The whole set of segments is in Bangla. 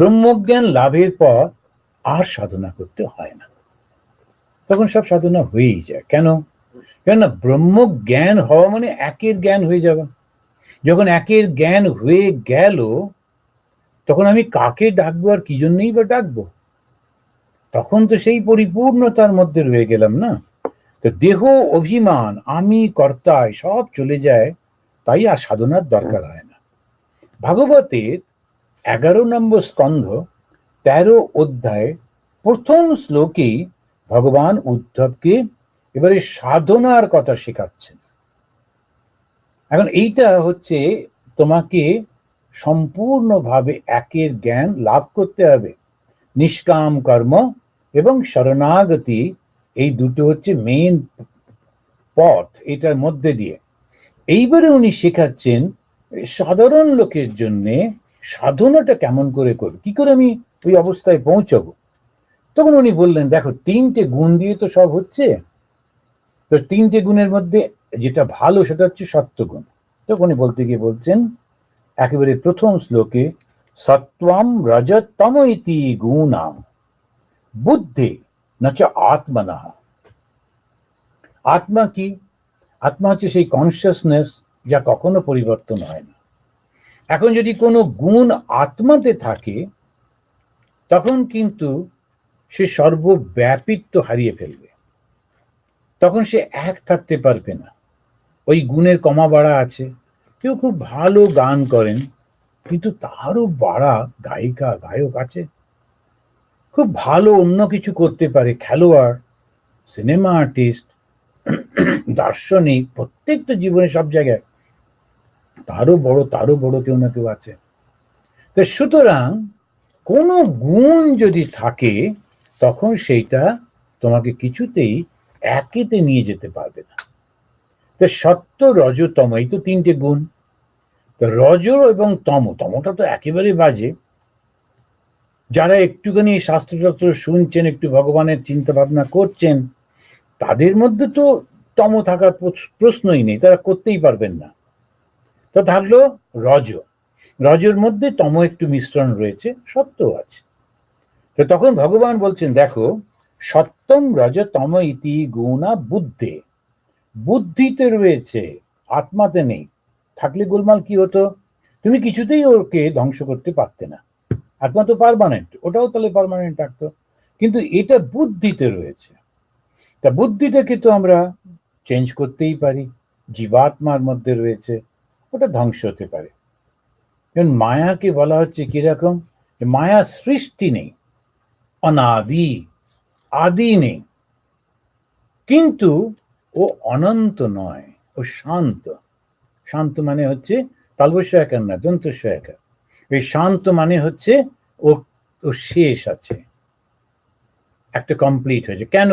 ব্রহ্মজ্ঞান লাভের পর আর সাধনা করতে হয় না। তখন সব সাধনা হয়েই যায়। কেন? কেন ব্রহ্ম জ্ঞান হওয়া মানে একের জ্ঞান হয়ে যাবে যখন একের জ্ঞান হয়ে গেল, তখন আমি কাকে ডাকবো আর কি জন্যই বা ডাকবো? তখন তো সেই পরিপূর্ণতার মধ্যে রয়ে গেলাম না। তো দেহ অভিমান, আমি, কর্তায় সব চলে যায়, তাই আর সাধনার দরকার হয় না। ভাগবতের এগারো নম্বর স্কন্ধ, তেরো অধ্যায়, প্রথম শ্লোকেই ভগবান উদ্ধবকে এবারে সাধনার কথা শেখাচ্ছেন। এখন এইটা হচ্ছে তোমাকে সম্পূর্ণভাবে একের জ্ঞান লাভ করতে হবে। নিষ্কাম কর্ম এবং শরণাগতি, এই দুটো হচ্ছে মেন পথ এটার মধ্যে দিয়ে। এইবারে উনি শেখাচ্ছেন সাধারণ লোকের জন্যে সাধনাটা কেমন করে করবে? কি করে আমি ওই অবস্থায় পৌঁছবো? তখন উনি বললেন, দেখো, তিনটে গুণ দিয়ে তো সব হচ্ছে। তো তিনটে গুণের মধ্যে যেটা ভালো সেটা হচ্ছে সত্যগুণ। তখন উনি বলতে গিয়ে বলছেন, একেবারে প্রথম শ্লোকে সত্বম রজতম ইতি গুণাম, বুদ্ধি নচ আত্মনা। আত্মা কি? আত্মা হচ্ছে সেই কনসিয়াসনেস যা কখনো পরিবর্তন হয় না। এখন যদি কোনো গুণ আত্মাতে থাকে, তখন কিন্তু সে সর্বব্যাপিত্ব হারিয়ে ফেলবে। তখন সে এক থাকতে পারবে না। ওই গুণের কমা বাড়া আছে। কেউ খুব ভালো গান করেন, কিন্তু তারও বাড়া গায়িকা, গায়ক আছে। খুব ভালো অন্য কিছু করতে পারে, খেলোয়াড়, সিনেমা আর্টিস্ট, দার্শনিক প্রত্যেকটা জীবনে সব জায়গায়। তারও বড় তারও বড় কেউ না কেউ আছে। তো সুতরাং কোনো গুণ যদি থাকে, তখন সেইটা তোমাকে কিছুতেই একেতে নিয়ে যেতে পারবে না। তো সত্য রজতম এই তো তিনটে গুণ। তো রজ এবং তম, তমটা তো একেবারে বাজে। যারা একটুখানি শাস্ত্রশাস্ত্র শুনছেন, একটু ভগবানের চিন্তা ভাবনা করছেন, তাদের মধ্যে তো তম থাকার প্রশ্নই নেই, তারা করতেই পারবেন না। তো থাকল রজ। রজের মধ্যে তম একটু মিশ্রণ রয়েছে সত্য আছে। তো তখন ভগবান বলছেন, দেখো, সত্যম রজ তম ইতি গুণা বুদ্ধে। বুদ্ধিতে রয়েছে, আত্মাতে নেই। থাকলে গোলমাল কি হতো? তুমি কিছুতেই ওকে ধ্বংস করতে পারতে না। আত্মা তো পারমানেন্ট ওটাও তাহলে পারমানেন্ট থাকতো। কিন্তু এটা বুদ্ধিতে রয়েছে। তা বুদ্ধিটাকে তো আমরা চেঞ্জ করতেই পারি। জীবাত্মার মধ্যে রয়েছে। ওটা ধ্বংস হতে পারে। যেমন মায়াকে বলা হচ্ছে কীরকম? মায়া সৃষ্টি নেই, অনাদি, আদি নেই। কিন্তু ও অনন্ত নয়, ও শান্ত। শান্ত মানে হচ্ছে তালবস্য একার না দন্তস্য একার এই শান্ত মানে হচ্ছে ও ও শেষ আছে। একটা কমপ্লিট হয়েছে। কেন?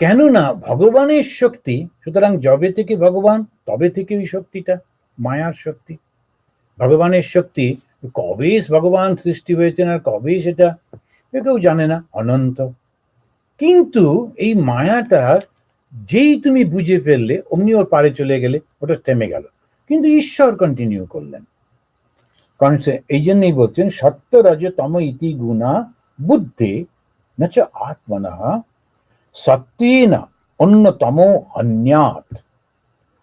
কেন না ভগবানের শক্তি, সুতরাং যবে থেকে ভগবান, তবে থেকে ওই শক্তিটা। মায়ার শক্তি, ভগবানের শক্তি, কবে ভগবান সৃষ্টি হয়েছেন আর কবে সেটা কেউ জানে না, অনন্ত। কিন্তু এই মায়াটা যেই তুমি বুঝে ফেললে, অমনি ওর পারে চলে গেলে, ওটা থেমে গেল। কিন্তু ঈশ্বর কন্টিনিউ করলেন। কারণ এই জন্যই বলছেন, সত্য রাজ তম ইতি গুণা বুদ্ধি, নচ আত্মনা সত্যি না অন্যতম অন্যাত।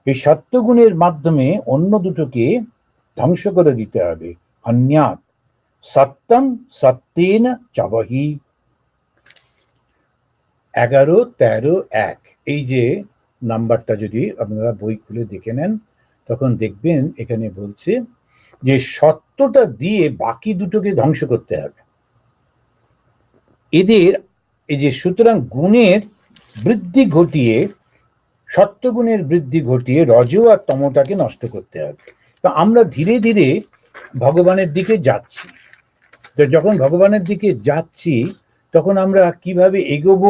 এই সত্যগুণের মাধ্যমে অন্য দুটোকে ধ্বংস করে দিতে হবে। অন্যাত সত্যম সত্যেন চবহি। এগারো, তেরো, এক। এই যে নাম্বারটা যদি আপনারা বই খুলে দেখে নেন, তখন দেখবেন এখানে বলছে যে সত্যটা দিয়ে বাকি দুটোকে ধ্বংস করতে হবে। এদের এই যে সুতরাং গুণের বৃদ্ধি ঘটিয়ে সত্যগুণের বৃদ্ধি ঘটিয়ে রজ আর তমটাকে নষ্ট করতে হবে। তো আমরা ধীরে ধীরে ভগবানের দিকে যাচ্ছি। তো যখন ভগবানের দিকে যাচ্ছি, তখন আমরা কীভাবে এগোবো?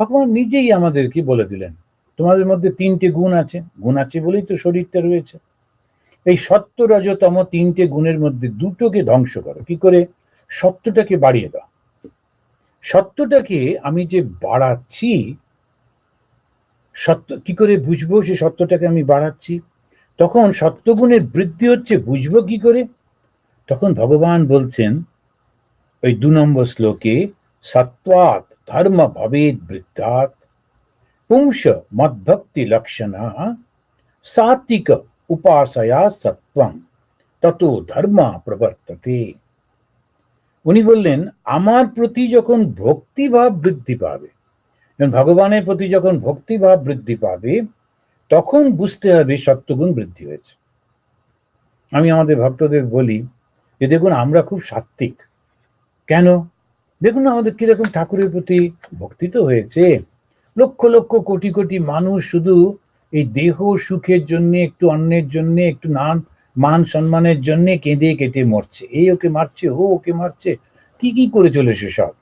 ভগবান নিজেই আমাদেরকে বলে দিলেন, তোমাদের মধ্যে তিনটে গুণ আছে। গুণ আছে বলেই তো শরীরটা রয়েছে। এই সত্য রজতম তিনটে গুণের মধ্যে দুটোকে ধ্বংস করো। কি করে? সত্যটাকে বাড়িয়ে দাও। সত্যটাকে আমি যে বাড়াচ্ছি সত্য, কি করে বুঝব সে সত্যটাকে আমি বাড়াচ্ছি? তখন সত্যগুণের বৃদ্ধি হচ্ছে, বুঝব কি করে? তখন ভগবান বলছেন, ওই দু নম্বর শ্লোকে সত্বাত ধর্ম ভবেদ বৃদ্ধাত পুংস মদ্ভক্তি লক্ষণা সাত্বিক উপাসয়া সত্বম তত ধর্ম প্রবর্ততে। উনি বললেন, আমার প্রতি যখন ভক্তিভাব বৃদ্ধি পাবে যখন ভগবানের প্রতি যখন ভক্তিভাব বৃদ্ধি পাবে, তখন বুঝতে হবে সত্যগুণ বৃদ্ধি হয়েছে। আমি আমাদের ভক্তদের বলি যে দেখুন, আমরা খুব সাত্ত্বিক। কেন? দেখুন আমাদের কীরকম ঠাকুরের প্রতি ভক্তি তো হয়েছে। লক্ষ লক্ষ কোটি কোটি মানুষ শুধু এই দেহ সুখের জন্য, একটু অন্যের জন্য, একটু নান, মান সম্মানের জন্য কেঁদে কেটে মরছে। এই ওকে মারছে, ও ওকে মারছে। কি কি করে চলেছে সব?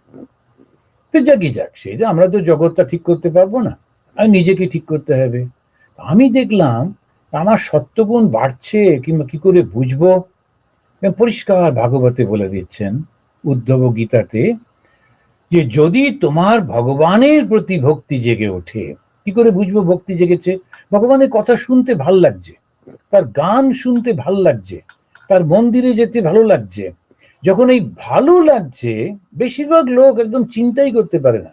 তো যাকি যাক সেটা আমরা তো জগৎটা ঠিক করতে পারব না, আর নিজেকে ঠিক করতে হবে। আমি দেখলাম আমার সত্যগুণ বাড়ছে কিংবা কি করে বুঝব? পরিষ্কার ভাগবতে বলে দিচ্ছেন উদ্ধব গীতাতে যে, যদি তোমার ভগবানের প্রতি ভক্তি জেগে ওঠে, কি করে বুঝব ভক্তি জেগেছে? ভগবানের কথা শুনতে ভালো লাগছে, তার গান শুনতে ভালো লাগছে, তার মন্দিরে যেতে ভালো লাগছে যখন এই ভালো লাগছে, বেশিরভাগ লোক একদম চিন্তাই করতে পারে না।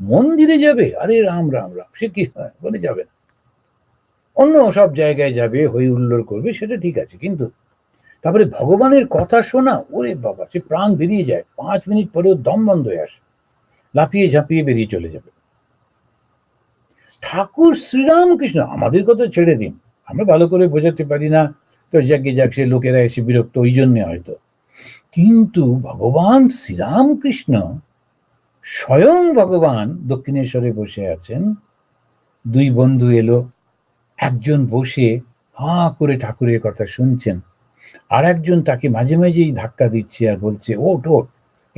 মন্দিরে যাবে, আরে রাম রাম রাম, সে কি বলে যাবে না। অন্য সব জায়গায় যাবে, হই উল্লোর করবে, সেটা ঠিক আছে, কিন্তু তারপরে ভগবানের কথা শোনা, ওরে বাবা, সে প্রাণ বেরিয়ে যায়, পাঁচ মিনিট পরেও দম বন্ধ হয়ে আসে, লাফিয়ে ঝাঁপিয়ে বেরিয়ে চলে যাবে। ঠাকুর শ্রীরামকৃষ্ণ, আমাদের কথা ছেড়ে দিন, আমরা ভালো করে বোঝাতে পারি না। তো যাকে যাক, সে লোকেরা এসে বিরক্ত, ওই জন্যে হয়তো। কিন্তু ভগবান শ্রীরামকৃষ্ণ স্বয়ং ভগবান দক্ষিণেশ্বরে বসে আছেন। দুই বন্ধু এলো, একজন বসে হা করে ঠাকুরের কথা শুনছেন, আর একজন তাকে মাঝে মাঝেই ধাক্কা দিচ্ছে আর বলছে ওট ওট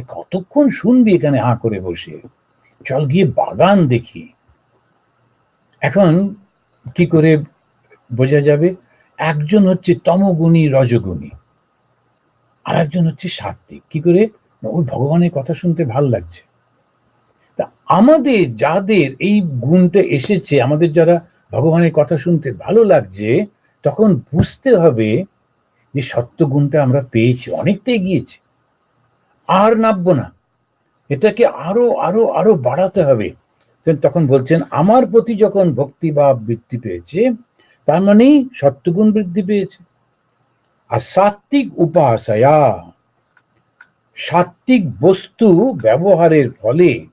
কতক্ষণ শুনবি এখানে হাঁ করে বসে? চল গিয়ে বাগান দেখি। এখন কি করে বোঝা যাবে, একজন হচ্ছে তমগুণী রজগুণী। আর একজন হচ্ছে সাত্বিক। কি করে? ওই ভগবানের কথা শুনতে ভালো লাগছে। তা আমাদের যাদের এই গুণটা এসেছে, আমাদের যারা ভগবানের কথা শুনতে ভালো লাগছে, তখন বুঝতে হবে যে সত্য গুণটা আমরা পেয়েছি অনেকটাই গিয়েছি আর নামবো না। এটাকে আরও আরও আরও বাড়াতে হবে। তখন বলছেন, আমার প্রতি যখন ভক্তি ভাব বৃদ্ধি পেয়েছে, তার মানেই সত্যগুণ বৃদ্ধি পেয়েছে। আর সাত্বিক উপাসয়া। সাত্বিক বস্তু ব্যবহারের ফলে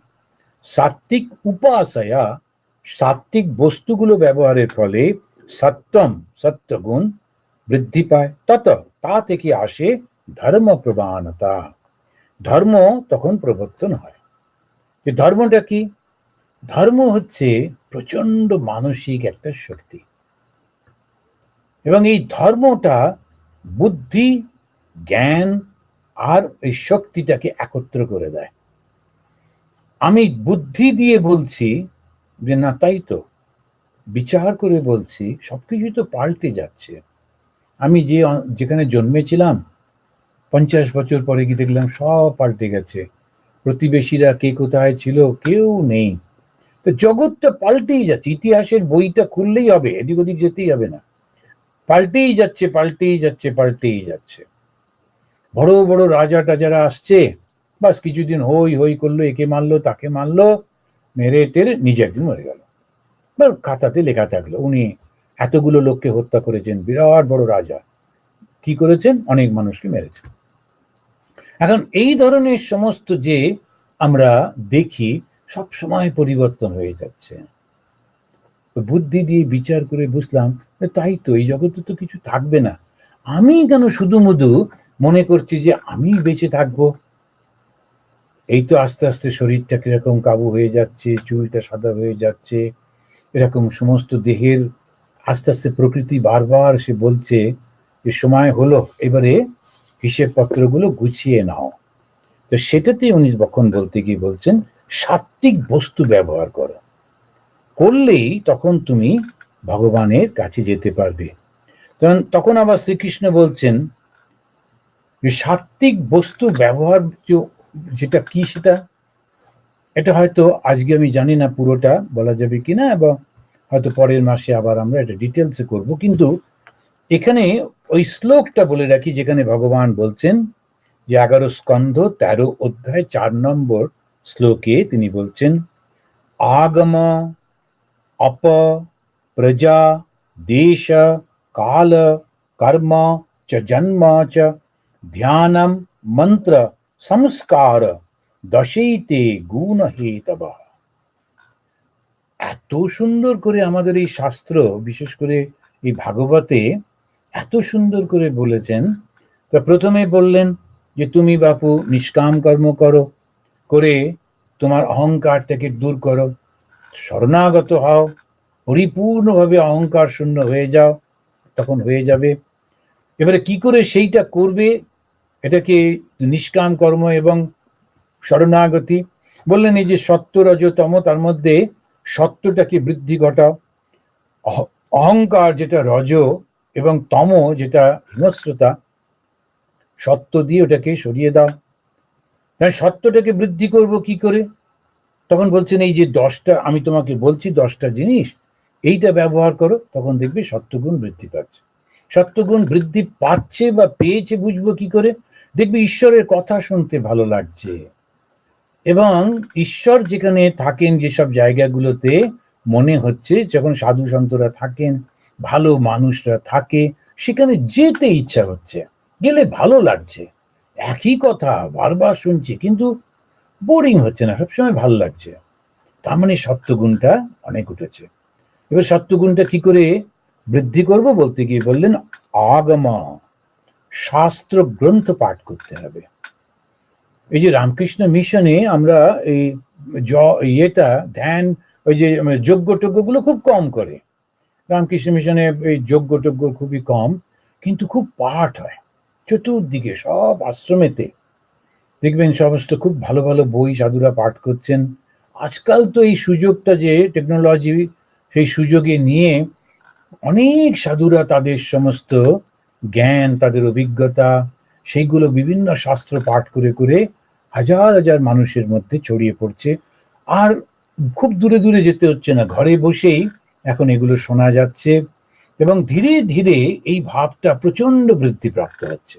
সাত্বিক উপাসয়া সাত্বিক বস্তুগুলো ব্যবহারের ফলে সত্যম, সত্যগুণ বৃদ্ধি পায়। তত, তা থেকে আসে ধর্ম প্রবাণতা ধর্ম তখন প্রবর্তন হয়। ধর্মটা কি? ধর্ম হচ্ছে প্রচণ্ড মানসিক একটা শক্তি। এবং এই ধর্মটা বুদ্ধি, জ্ঞান আর এই শক্তিটাকে একত্র করে দেয়। আমি বুদ্ধি দিয়ে বলছি যে, না, তাই তো। বিচার করে বলছি, সবকিছুই তো পাল্টে যাচ্ছে। আমি যে, যেখানে জন্মেছিলাম, পঞ্চাশ বছর পরে গিয়ে দেখলাম সব পাল্টে গেছে। প্রতিবেশীরা কে কোথায় ছিল, কেউ নেই। তো জগৎটা পাল্টেই যাচ্ছে। ইতিহাসের বইটা খুললেই হবে, এদিক ওদিক যেতেই হবে না। পাল্টেই যাচ্ছে পাল্টেই যাচ্ছে পাল্টেই যাচ্ছে। বড় বড় রাজা টাজারা আসছে, বাস কিছুদিন হই হই করল, একে মারলো, তাকে মারলো, মেরে টেরে নিজে একদিন মরে গেল। খাতাতে লেখা থাকল, উনি এতগুলো লোককে হত্যা করেছেন, বিরাট বড় রাজা। কি করেছেন? অনেক মানুষকে মেরেছেন। এখন এই ধরনের সমস্ত যে আমরা দেখি সব সময় পরিবর্তন হয়ে যাচ্ছে। বুদ্ধি দিয়ে বিচার করে বুঝলাম তাই তো, এই জগতে তো কিছু থাকবে না। আমি কেন শুধু মুধু মনে করছি যে আমি বেঁচে থাকব? এই তো আস্তে আস্তে শরীরটা কীরকম কাবু হয়ে যাচ্ছে, চুলটা সাদা হয়ে যাচ্ছে, এরকম সমস্ত দেহের আস্তে আস্তে প্রকৃতি বারবার সে বলছে যে সময় হলো, এবারে হিসেব পত্রগুলো গুছিয়ে নাও। তো সেটাতে উনি বক্ষণ বলতে গিয়ে বলছেন সাত্বিক বস্তু ব্যবহার করো। করলেই তখন তুমি ভগবানের কাছে যেতে পারবে। তখন তখন আবার শ্রীকৃষ্ণ বলছেন, যে সাত্বিক বস্তু ব্যবহার যেটা কি সেটা? এটা হয়তো আজকে আমি জানি না পুরোটা, বলা যাবে কি না, এবং হয়তো পরের মাসে আবার আমরা এটা ডিটেলসে করব। কিন্তু এখানে ওই শ্লোকটা বলে রাখি, যেখানে ভগবান বলছেন যে এগারো স্কন্ধ, তেরো অধ্যায়, চার নম্বর শ্লোকে তিনি বলছেন, আগম অপ প্রজা দেশ কাল কর্ম চ জন্ম চ ধ্যানম মন্ত্র সংস্কার দশৈতে গুণ এত সুন্দর করে আমাদের এই শাস্ত্র, বিশেষ করে এই ভাগবতে, এত সুন্দর করে বলেছেন। তা প্রথমে বললেন যে, তুমি বাপু নিষ্কাম কর্ম করো, করে তোমার অহংকারটাকে দূর করো। শরণাগত হও, পরিপূর্ণভাবে অহংকার শূন্য হয়ে যাও, তখন হয়ে যাবে। এবারে কি করে সেইটা করবে? এটাকে নিষ্কাম কর্ম এবং শরণাগতি। বললেন, এই যে সত্য রজতম তার মধ্যে সত্যটাকে বৃদ্ধি ঘটাও। অহ- অহংকার যেটা রজ এবং তম যেটা হিংস্রতা সত্য দিয়ে ওটাকে সরিয়ে দাও। হ্যাঁ সত্যটাকে বৃদ্ধি করব কি করে? তখন বলছেন, এই যে দশটা, আমি তোমাকে বলছি দশটা জিনিস, এইটা ব্যবহার করো, তখন দেখবে সত্যগুণ বৃদ্ধি পাচ্ছে। সত্যগুণ বৃদ্ধি পাচ্ছে বা পেয়েছে বুঝব কি করে? দেখবে ঈশ্বরের কথা শুনতে ভালো লাগছে। এবং ঈশ্বর যেখানে থাকেন, যেসব জায়গাগুলোতে মনে হচ্ছে, যখন সাধু সন্তরা থাকেন, ভালো মানুষরা থাকে, সেখানে যেতে ইচ্ছা হচ্ছে। গেলে ভালো লাগছে। একই কথা বারবার শুনছি, কিন্তু বোরিং হচ্ছে না, সবসময় ভালো লাগছে। তার মানে সত্যগুণটা অনেক উঠেছে। এবার সত্যগুণটা কি করে বৃদ্ধি করব বলতে গিয়ে বললেন, আগমা শাস্ত্র গ্রন্থ পাঠ করতে হবে। এই যে রামকৃষ্ণ মিশনে আমরা এই জ, ইয়েটা, ধ্যান, ওই যে যজ্ঞ টজ্ঞগুলো খুব কম করে। রামকৃষ্ণ মিশনে এই যজ্ঞ টজ্ঞ খুবই কম, কিন্তু খুব পাঠ হয়। চতুর্দিকে সব আশ্রমেতে দেখবেন সমস্ত খুব ভালো ভালো বই সাধুরা পাঠ করছেন। আজকাল তো এই সুযোগটা যে টেকনোলজি সেই সুযোগে নিয়ে অনেক সাধুরা তাদের সমস্ত জ্ঞান, তাদের অভিজ্ঞতা সেইগুলো বিভিন্ন শাস্ত্র পাঠ করে করে হাজার হাজার মানুষের মধ্যে ছড়িয়ে পড়ছে। আর খুব দূরে দূরে যেতে হচ্ছে না। ঘরে বসেই এখন এগুলো শোনা যাচ্ছে এবং ধীরে ধীরে এই ভাবটা প্রচণ্ড বৃদ্ধি প্রাপ্ত হচ্ছে।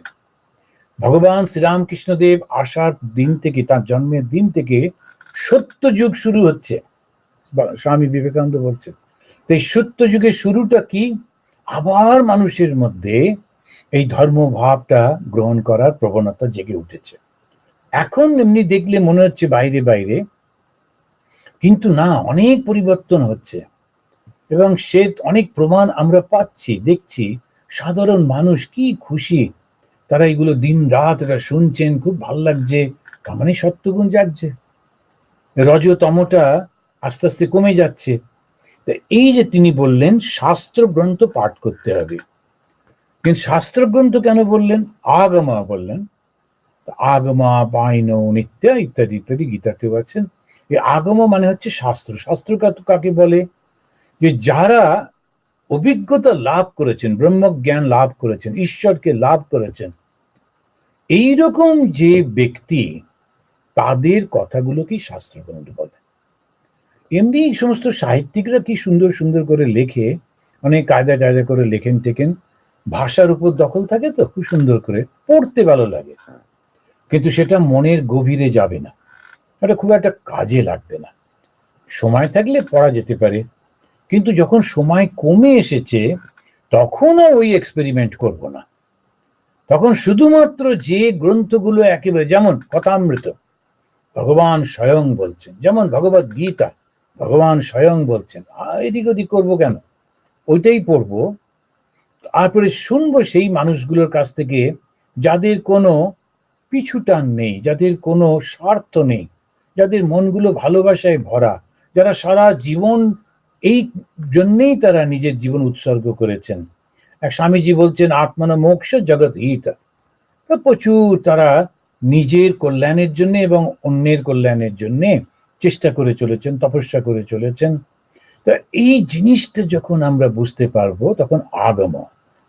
ভগবান শ্রীরামকৃষ্ণদেব আসার দিন থেকে, তার জন্মের দিন থেকে সত্য যুগ শুরু হচ্ছে। স্বামী বিবেকানন্দ বলছেন, তো এই সত্য যুগের শুরুটা কি? আবার মানুষের মধ্যে এই ধর্মভাবটা গ্রহণ করার প্রবণতা জেগে উঠেছে। এখন এমনি দেখলে মনে হচ্ছে বাইরে বাইরে, কিন্তু না, অনেক পরিবর্তন হচ্ছে। এবং সে অনেক প্রমাণ আমরা পাচ্ছি, দেখছি, সাধারণ মানুষ কি খুশি তারা এগুলো দিন রাত এটা শুনছেন, খুব ভালো লাগছে। তার মানে সত্যগুণ জাগছে। রজতমটা আস্তে আস্তে কমে যাচ্ছে। তা এই যে তিনি বললেন শাস্ত্র গ্রন্থ পাঠ করতে হবে। কিন্তু শাস্ত্র গ্রন্থ কেন বললেন? আগমা বললেন। আগমা বাইন নিত্য ইত্যাদি ইত্যাদি গীতাতে আছেন। এই আগম মানে হচ্ছে শাস্ত্র। শাস্ত্র কাকে বলে? যে যারা অভিজ্ঞতা লাভ করেছেন, ব্রহ্মজ্ঞান লাভ করেছেন, ঈশ্বরকে লাভ করেছেন। এইরকম যে ব্যক্তি তাদের কথাগুলোকেই শাস্ত্রগ্রন্থ বলে? এমনি সমস্ত সাহিত্যিকরা কি সুন্দর সুন্দর করে লেখে, অনেক কায়দা টায়দা করে লেখেন টেকেন ভাষার উপর দখল থাকে তো, খুব সুন্দর করে, পড়তে ভালো লাগে। কিন্তু সেটা মনের গভীরে যাবে না। এটা খুব একটা কাজে লাগবে না। সময় থাকলে পড়া যেতে পারে। কিন্তু যখন সময় কমে এসেছে তখন আর ওই এক্সপেরিমেন্ট করব না। তখন শুধুমাত্র যে গ্রন্থগুলো একেবারে, যেমন কথামৃত ভগবান স্বয়ং বলছেন, যেমন ভগবত গীতা, ভগবান স্বয়ং বলছেন এদিক ওদিক করব কেন? ওইটাই পড়ব। তারপরে শুনব সেই মানুষগুলোর কাছ থেকে যাদের কোনো পিছুটান নেই, যাদের কোনো স্বার্থ নেই, যাদের মনগুলো ভালোবাসায় ভরা, যারা সারা জীবন এই জন্যেই তারা নিজের জীবন উৎসর্গ করেছেন। এক স্বামীজি বলছেন, আত্মন মোক্ষ জগৎ হিতা। তো প্রচুর তারা নিজের কল্যাণের জন্য এবং অন্যের কল্যাণের জন্য চেষ্টা করে চলেছেন, তপস্যা করে চলেছেন। তা এই জিনিসটা যখন আমরা বুঝতে পারব, তখন আগম,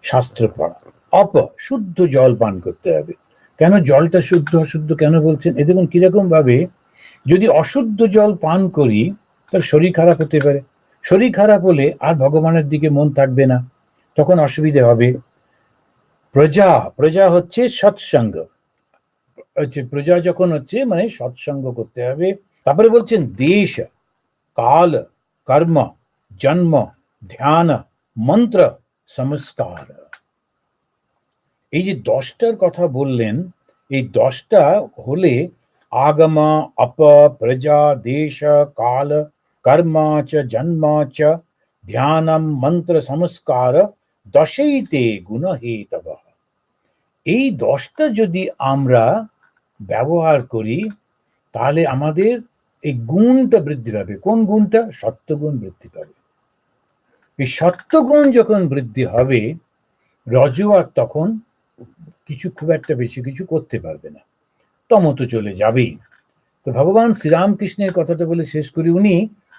শাস্ত্র পড়া। অপ, শুদ্ধ জল পান করতে হবে। কেন জলটা শুদ্ধ, অশুদ্ধ কেন বলছেন? এ দেখুন কীরকম ভাবে যদি অশুদ্ধ জল পান করি, তার শরীর খারাপ হতে পারে। শরীর খারাপ হলে আর ভগবানের দিকে মন থাকবে না। তখন অসুবিধে হবে। প্রজা প্রজা হচ্ছে সৎসঙ্গ। হচ্ছে প্রজা যখন হচ্ছে মানে সৎসঙ্গ করতে হবে। তারপরে বলছেন দেশ, কাল, কর্ম, জন্ম, ধ্যান, মন্ত্র, সংস্কার। এই যে দশটার কথা বললেন, এই দশটা হলে আগম, অপ, প্রজা, দেশ, কাল চ জন্ম চ ধ্যানম মন্ত্র সংস্কার দশৈতে গুণ হেতব এই দশটা যদি আমরা ব্যবহার করি, তাহলে আমাদের এই গুণটা বৃদ্ধি পাবে। কোন গুণটা? সত্যগুণ বৃদ্ধি পাবে। এই সত্যগুণ যখন বৃদ্ধি হবে রজু তখন কিছু খুব একটা বেশি কিছু করতে পারবে না। তম তো চলে যাবেই। তো ভগবান শ্রীরামকৃষ্ণের কথাটা বলে শেষ করি উনি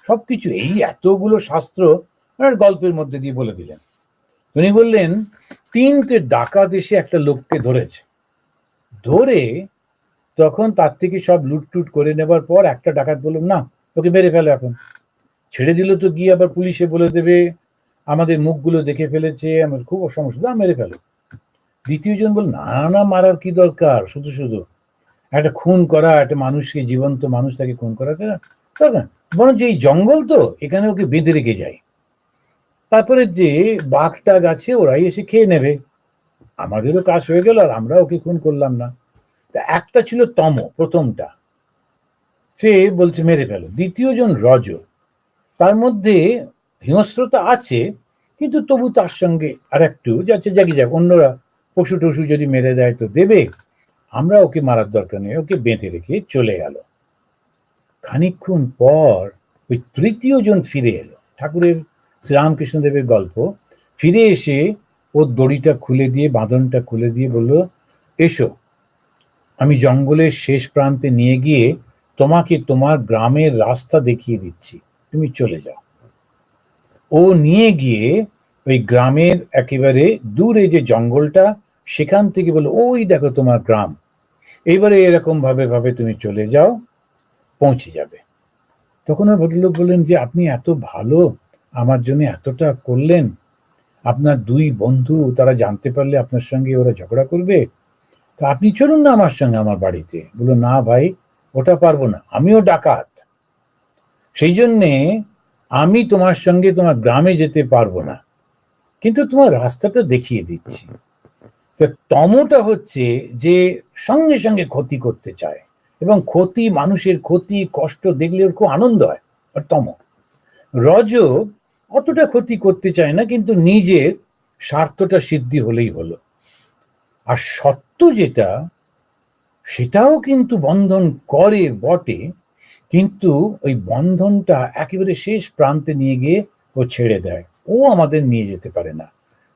সবকিছু, এই এতগুলো শাস্ত্র গল্পের মধ্যে দিয়ে বলে দিলেন। উনি বললেন, তিনটে ডাকাত এসে একটা লোককে ধরেছে। ধরে তখন তার থেকে সব লুটটুট করে নেবার পর একটা ডাকাত বললাম না, ওকে মেরে ফেলো এখন। ছেড়ে দিল তো গিয়ে, আবার পুলিশে বলে দেবে। আমাদের মুখগুলো দেখে ফেলেছে, আমার খুব সমস্যা না মেরে ফেলো। দ্বিতীয় জন বল না না, মারার কি দরকার? শুধু শুধু। একটা খুন করা, একটা মানুষকে জীবন্ত মানুষ তাকে খুন করাটা দরকার বরং যে এই জঙ্গল তো এখানে ওকে বেঁধে রেখে যায়। তারপরে যে বাঘটা গাছে ওরাই এসে খেয়ে নেবে। আমাদেরও কাজ হয়ে গেল, আর আমরা ওকে খুন করলাম না। তা একটা ছিল তম, প্রথমটা। সে বলছে, মেরে ফেলো। দ্বিতীয় জন রজ। তার মধ্যে হিংস্রতা আছে, কিন্তু তবু তার সঙ্গে আর একটু যাচ্ছে জাগি যাক, অন্যরা পশু টশু যদি মেরে দেয় তো দেবে। আমরা ওকে মারার দরকার নেই, ওকে বেঁধে রেখে চলে গেল। খানিক্ষণ পর ওই তৃতীয় জন ফিরে এলো। ঠাকুরের শ্রীরামকৃষ্ণদেবের গল্প। ফিরে এসে ওর দড়িটা খুলে দিয়ে, বাঁধনটা খুলে দিয়ে বলল, এসো, আমি জঙ্গলের শেষ প্রান্তে নিয়ে গিয়ে তোমাকে তোমার গ্রামের রাস্তা দেখিয়ে দিচ্ছি। তুমি চলে যাও। ও নিয়ে গিয়ে ওই গ্রামের একেবারে দূরে যে জঙ্গলটা, সেখান থেকে বলল, ওই দেখো তোমার গ্রাম। এইবারে এরকম ভাবে ভাবে তুমি চলে যাও। পৌঁছে যাবে। তখন ওই ভদ্রলোক বললেন যে, আপনি এত ভালো আমার জন্য এতটা করলেন। আপনার দুই বন্ধু তারা জানতে পারলে আপনার সঙ্গে ওরা ঝগড়া করবে। তা আপনি চলুন না আমার সঙ্গে আমার বাড়িতে। বলল, না ভাই, ওটা পারব না। আমিও ডাকাত। সেই জন্যে আমি তোমার সঙ্গে তোমার গ্রামে যেতে পারব না। কিন্তু তোমার রাস্তাটা দেখিয়ে দিচ্ছি। তো তমটা হচ্ছে যে সঙ্গে সঙ্গে ক্ষতি করতে চায়। এবং ক্ষতি, মানুষের ক্ষতি, কষ্ট দেখলে ওর খুব আনন্দ হয় আর তম রজ অতটা ক্ষতি করতে চায় না, কিন্তু নিজের স্বার্থটা সিদ্ধি হলেই হলো। আর সত্য যেটা, সেটাও কিন্তু বন্ধন করে বটে, কিন্তু ওই বন্ধনটা একেবারে শেষ প্রান্তে নিয়ে গিয়ে ও ছেড়ে দেয়। ও আমাদের নিয়ে যেতে পারে না।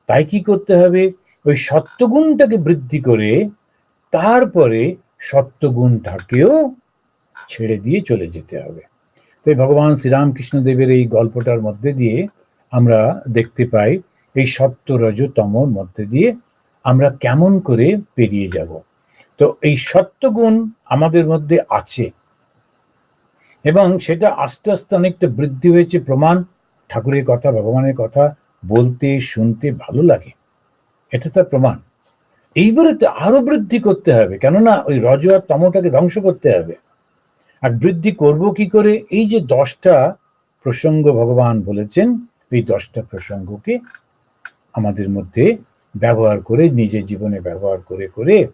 তাই কি করতে হবে? ওই সত্যগুণটাকে বৃদ্ধি করে তারপরে সত্যগুণটাকেও ছেড়ে দিয়ে চলে যেতে হবে। তো এই ভগবান শ্রীরামকৃষ্ণ দেবের এই গল্পটার মধ্যে দিয়ে আমরা দেখতে পাই, এই সত্য রজতমর মধ্যে দিয়ে আমরা কেমন করে পেরিয়ে যাব। তো এই সত্যগুণ আমাদের মধ্যে আছে এবং সেটা আস্তে আস্তে অনেকটা বৃদ্ধি হয়েছে প্রমাণ ঠাকুরের কথা, ভগবানের কথা বলতে, শুনতে ভালো লাগে। এটা তার প্রমাণ। এইবারে আরও বৃদ্ধি করতে হবে। কেননা ওই রজ আর তমটাকে ধ্বংস করতে হবে। আর বৃদ্ধি করব কি করে? এই যে দশটা প্রসঙ্গ ভগবান বলেছেন, এই দশটা প্রসঙ্গকে আমাদের মধ্যে ব্যবহার করে, নিজের জীবনে ব্যবহার করে করে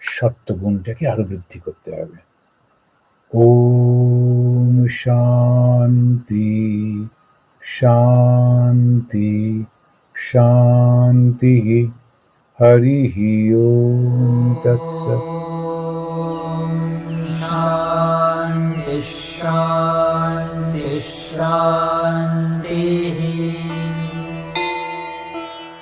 সত্য গুণটাকে আরও বৃদ্ধি করতে হবে। ওম শান্তি শান্তি শান্তি हरिः ॐ तत्सत् शान्ति शान्ति शान्ति